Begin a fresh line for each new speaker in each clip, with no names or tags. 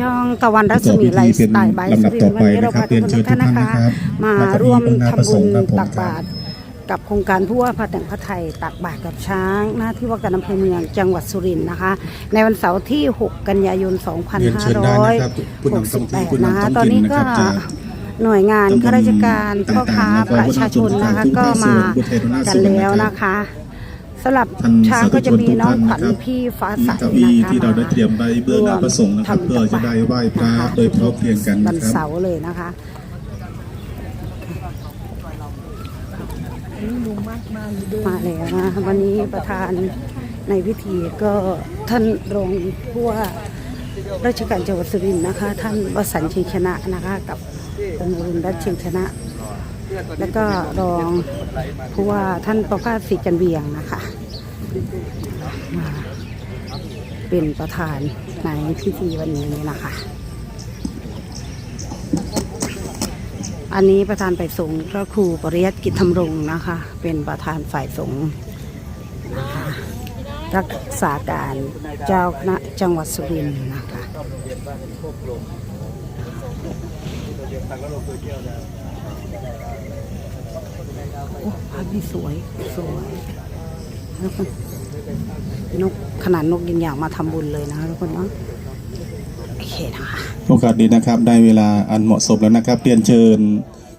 ช่องตะวันรัศมีไลฟ์สไตล์บาย
ลำดับต่อไป
วันนี้เรา
นะครับ
พาทุกท่านนะคะ
เรียนเชิญทุกท่านนะครับ
มา
แล้วก็
ร่วม
มีบรรดา
ทำบุญ
ประสงค์ครับผม
ตักบาตรกับโครงการผู้ว่าพระแต่งพระไทยตักบาตรกับช้าง หน้าที่ว่าการอำเภอเมืองจังหวัดสุรินทร์นะคะ ในวันเสาร์ที่ 6 กันยายน
เรียนเชิญได้นะครับผู้นำท้องที่ผู้
2568
นำ
นะคะ
ท้อง
ตอน
ถิ่
นี้
นนะค
ก็
รับจะ
หน่วยงานข้าราชการ
ตำบล
พ่อค้า
ต่างๆ
ประชาชนนะคะ
แล้วก็
ก็มา
ผู้เทศนา
กัน
ส่วน
แล้ว
นะครับ
นะคะ สำหรับ
ท่าน
ช้างก็จะมีน้องขวัญ
สาธุชนทุกท่านนะครับ
พี่ฟ้าใส
มีเก้าอี้
นะคะ
ที่เราได้เตรียมไว้เบื้องหน้าพระสงฆ์นะครับ
วม
เพื่อจะได้ไหว้พระ
นะคะ
โดยพร้อมเพรียงกันนะครับ
วันเสาร์เลยนะคะมาแล้วนะวันนี้ประธานในพิธีก็ท่านรองผู้ว่าราชการจังหวัดสุรินทร์นะคะ ท่านวสันต์ชิงชนะนะคะ กับองค์อรุณรัตน์ชิงชนะ แล้วก็รองผู้ว่าท่านประภาสศรีจันเวียงนะคะมาเป็นประธานในพิธีวันนี้นะคะ อันนี้ประธานฝ่ายสงฆ์พระครูปริยัติกิจธรรมรงค์นะคะ เป็นประธานฝ่ายสงฆ์นะคะรักษาการเจ้าคณะจังหวัดสุรินทร์นะคะ โอ้ภาพนี้สวย สวยแล้วก็นกขนาดนกยังอยากมาทำบุญเลยนะคะทุกคนเนาะโอเคนะคะ
โอกาสนี้นะครับ ได้เวลาอันเหมาะสมแล้วนะครับเรียนเชิญ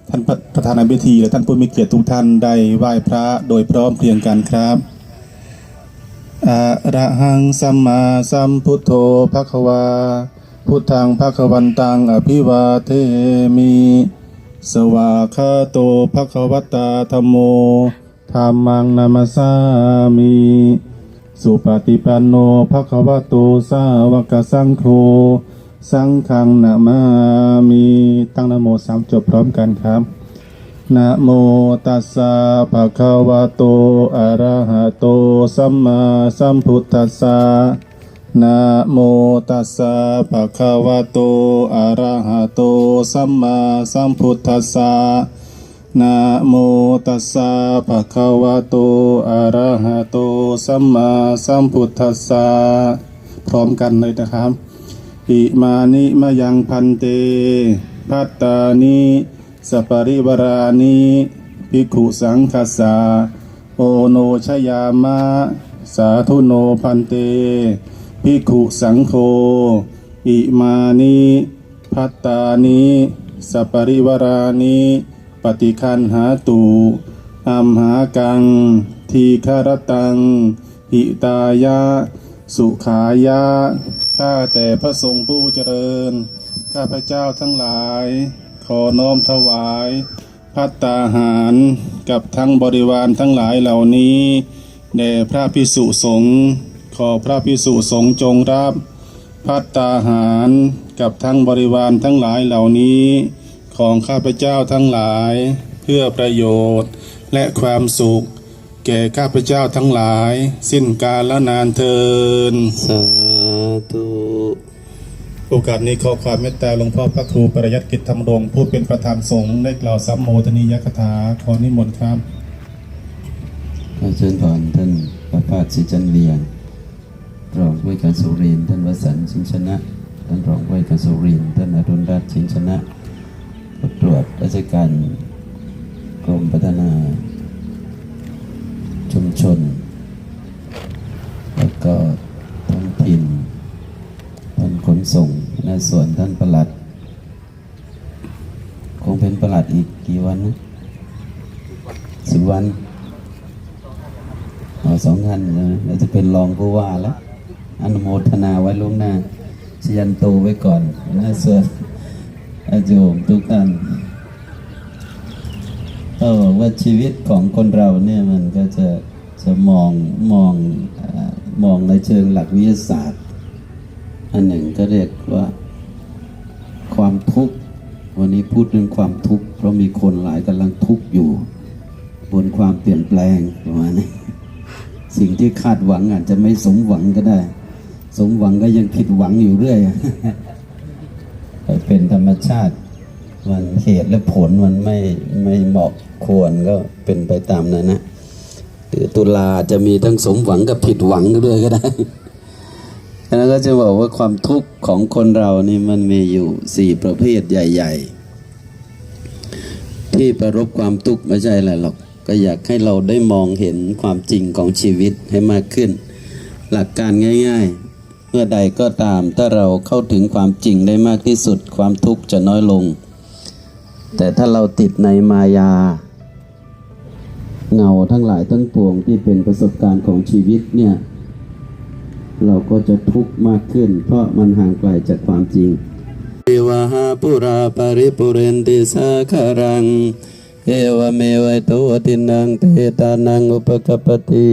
ท่านประธานในพิธีและท่านผู้มีเกียรติทุกท่านได้ไหว้พระโดยพร้อมเพรียงกันครับอะระหังสัมมาสัมพุทโธภควา พุทธังภควันตังอภิวาเทมิ สวาคาโตภควตาธรรมโมธรรมังนามาสามิสุปฏิปันโนภควโตสาวกสังโฆสังฆังนามามีตั้งนโมสามจบพร้อมกันครับนะโมตัสสะภะคะวะโตอะระหะโตสัมมาสัมพุทธัสสะ นะโมตัสสะภะคะวะโต อะระหะโต สัมมาสัมพุทธัสสะนะโมตัสสะภะคะวะโต อะระหะโต สัมมาสัมพุทธัสสะพร้อมกันเลยนะครับ อิมานิมะยังพันเต พัตตานิสปริวรานิภิกขุสังคสาโอโนชยามะ สาธุโนพันเต ภิกขุสังโฆอิมานิพัตตานิสปริวรานิปฏิคันหาตุอัมหากัง ทีคารตัง หิตายะ สุขายะ ข้าแต่พระสงฆ์ผู้เจริญ ข้าพระเจ้าทั้งหลาย ขอน้อมถวาย พัตตาหารกับทั้งบริวารทั้งหลายเหล่านี้แด่พระพิสุสงฆ์ ขอพระพิสุสงฆ์จงรับพัตตาหารกับทั้งบริวารทั้งหลายเหล่านี้ ของข้าพเจ้าทั้งหลาย เพื่อประโยชน์และความสุข แก่ข้าพเจ้าทั้งหลาย สิ้นกาลนานเทิน
สาธุ
โอกาสนี้ขอความเมตตาหลวงพ่อพระครูประยัติกิจธรรมรงค์ผู้เป็นประธานสงฆ์ได้กล่าวสัมโมทนียกถาขอนิมนต์ครับ
ขอเชิญพรท่านประภาสศรีจันเวียง รองผู้ว่าการสุรินทร์ท่านวสันต์ชิงชนะ ท่านรองผู้ว่าการสุรินทร์ท่านอรุณรัตน์ชิงชนะผู้ตรวจราชการกรมพัฒนา ชุมชน แล้วก็ท้องถิ่นท่านขนส่งในส่วนท่านประหลัด คงเป็นประหลัดอีกกี่วันนะสิบวันเอาสองท่านนะเราจะเป็นรองผู้ว่าแล้ว อนุโมทนาไว้ล่วงหน้าชยันโตไว้ก่อนนะส่วนอาโยมทุกท่านก็บอกว่าชีวิตของคนเราเนี่ยมันก็จะจะมองมองอมองในเชิงหลักวิทยาศาสตร์ อันหนึ่งก็เรียกว่าความทุกข์วันนี้พูดเรื่องความทุกข์เพราะมีคนหลายกำลังทุกข์อยู่ บนความเปลี่ยนแปลงประมาณนี้สิ่งที่คาดหวังอาจจะไม่สมหวังก็ได้ สมหวังก็ยังผิดหวังอยู่เรื่อยเป็นธรรมชาติ มันเหตุและผลมันไม่ไม่เหมาะควรก็เป็นไปตามนั้นนะหรือตุลาจะมีทั้งสมหวังกับผิดหวังด้วยก็ได้ฉะนั้นก็จะบอกว่าความทุกข์ของคนเรานี่มันมีอยู่สี่ประเภทใหญ่ ๆ ที่ประรบความทุกข์ไม่ใช่อะไรหรอกก็อยากให้เราได้มองเห็นความจริงของชีวิตให้มากขึ้น หลักการง่าย ๆ เมื่อใดก็ตามถ้าเราเข้าถึงความจริงได้มากที่สุดความทุกข์จะน้อยลง แต่ถ้าเราติดในมายา เงาทั้งหลายทั้งปวงที่เป็นประสบการณ์ของชีวิตเนี่ยเราก็จะทุกข์มากขึ้น เพราะมันห่างไกลจากความจริงเอวหาปุราปริปุเรนติสาคารัง เอวเมวัยโตตินังเตตานังอุปกปติ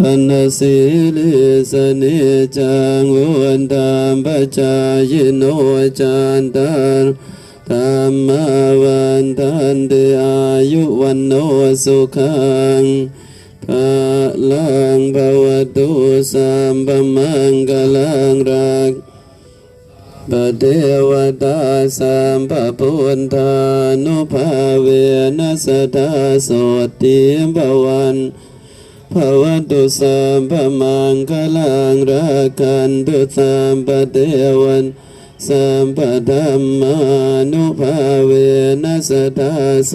ทปนรสโสยถามณิโชติรสโสยถาติโยวิวันจันโดสัมปโรโกวินันเตมภวัตวันตรมปจายโนจันตารธรรมวันทันเตอายุวันโนสุขังภาลังภวตุสัมปมังกลังรักปเทวตาสัมปพุทธานุภาเวนัสตาโสติภวัน ภวตุสัมปมังกลังรักันตุสัมปเทวันสัมปธัมมานุภาเวนัสตาโส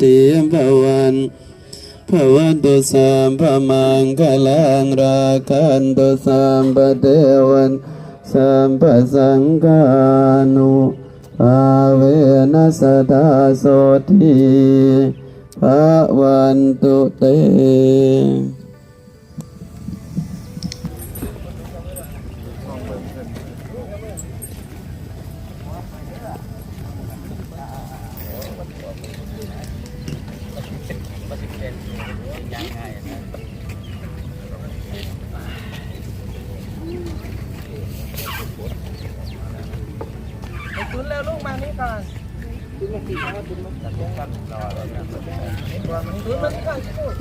ติภวันภวตุสัมภมังคลังราคันตุสัมปเทวันสัมปสังกานุภาเวนัสตาโสทีภวันตุเต
ตุนมากี่ครั้งตุนมาจัดกันรอแล้วนะตุนมานี่ก่อนลูก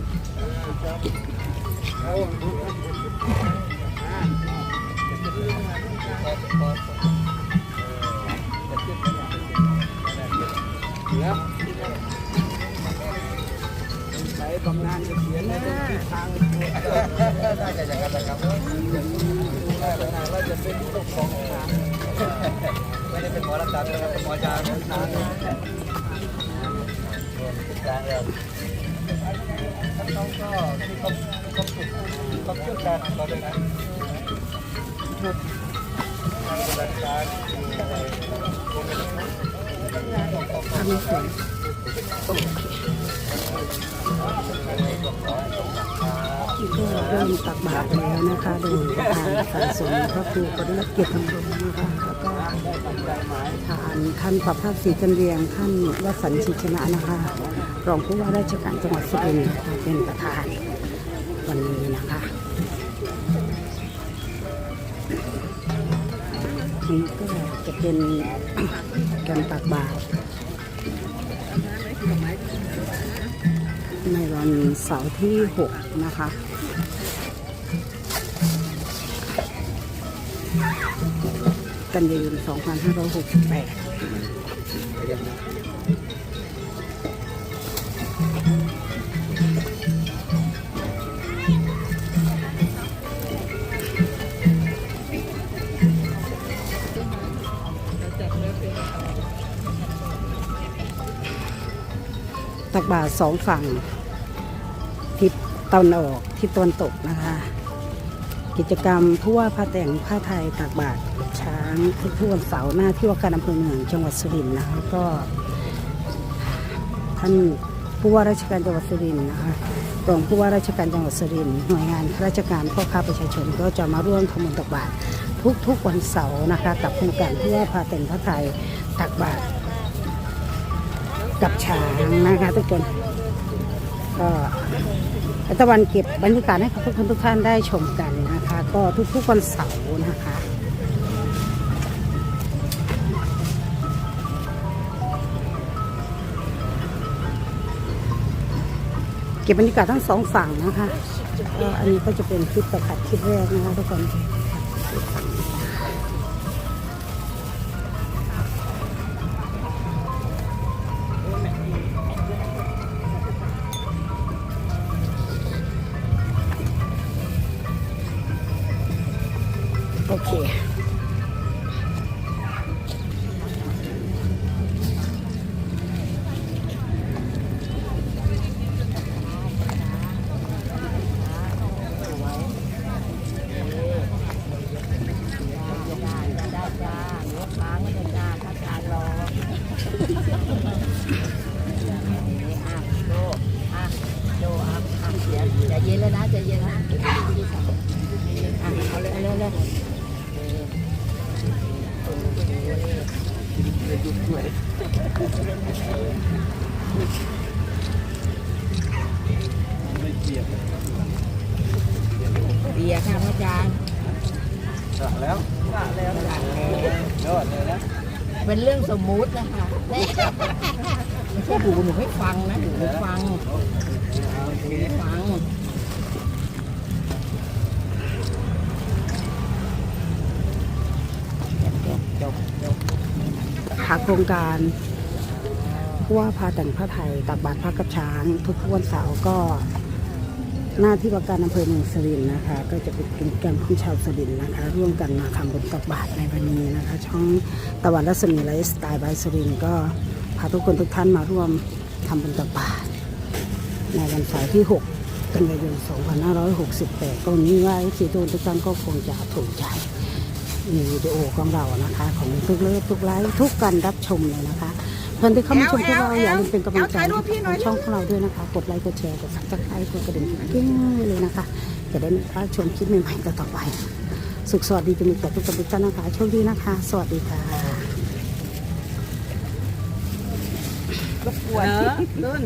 ไม่ได้เป็นหมอรักษาเป็นหมอยารักษาการเลยน้องก็มีความมีความสุขมีความเชี่ยวชาญของเราด้วยนะการบริการ
ทำสวย เริ่มตักบาตรแล้วนะคะโดยประธานสายสนพระครูปริยัติเกียรติธรรมรงค์นะคะแล้วก็ทานท่านประภาสศรีจันเรียงท่านวสันต์ชิชนะนะคะ รองผู้ว่าราชการจังหวัดสุรินทร์เป็นประธานวันนี้นะคะนี่ก็จะเป็นการตักบาตร ในวันเสาร์ที่ 6 นะคะ กันยายน2568ตักบาตรสองฝั่ง ทิศตะวันออกทิศตะวันตกนะคะ กิจกรรมผู้ว่าผ้าแต่งผ้าไทยตักบาตรช้างทุกๆวันเสาร์หน้าที่ว่าการอำเภอเมืองจังหวัดสุรินทร์นะคะก็ ท่านผู้ว่าราชการจังหวัดสุรินทร์นะคะรองผู้ว่าราชการจังหวัดสุรินทร์หน่วยงานราชการพ่อค้าประชาชนก็จะมาร่วมทำบุญตักบาตรทุกๆวันเสาร์นะคะ กับโครงการผู้ว่าพาแต่งผ้าไทยตักบาตรกับช้างนะคะทุกคน ก็รัฐบาลเก็บบรรยากาศให้ทุกคนทุกท่านได้ชมกันนะคะก็ก็ทุกๆวันเสาร์นะคะเก็บบรรยากาศทั้งสองฝั่งนะคะก็อันนี้ก็จะเป็นคลิปประกาศคลิปแรกนะคะทุกคน
ใจเย็นแล้วนะใจเย็นนะอะเอาเลยเอาเลยเอาเลยเบียร์ค่ะพระอาจารย์
แล้วแล้วยอดเลยนะ
เป็นเรื่องสมมุตินะคะ ไม่ใช่ดูหนูไม่ฟังนะหนูไม่ฟังหนูไม่ฟัง
หาโครงการผู้ว่าพาแต่งผ้าไทยตักบาตรพระกับช้าง ทุกวันเสาร์ก็ หน้าที่ว่าการอำเภอเมืองสรินนะคะ ก็จะเป็นกิจกรรมของชาวสรินนะคะ ร่วมกันมาทำบุญตักบาตรในวันนี้นะคะ ช่องตะวันรัศมีไลฟ์สไตล์บายสรินก็ พาทุกคนทุกท่านมาร่วมทำบุญตักบาตรในวันเสาร์ที่ 6 กันยายน 2568 ก็นี้ว่าสีทุกคนทุกท่านก็คงจะถูกใจมีวิดีโอของเรานะคะ ของทุกเลิฟทุกไลฟ์ทุกการรับชมเลยนะคะเพื่อนที่เข้ามาชมพวกเราอย่าลืมเป็นกำลังใจให้ทางช่องของเราด้วยนะคะ กดไลค์กดแชร์กดซับสไครต์กดกระดิ่งกิ้งเลยนะคะ จะได้ไม่พลาดชมคลิปใหม่ๆต่อไป สุขสวัสดีจะมีแก่ทุกคนทุกท่านนะคะโชคดีนะคะ สวัสดีค่ะ
ปวดเนอะ
ต้น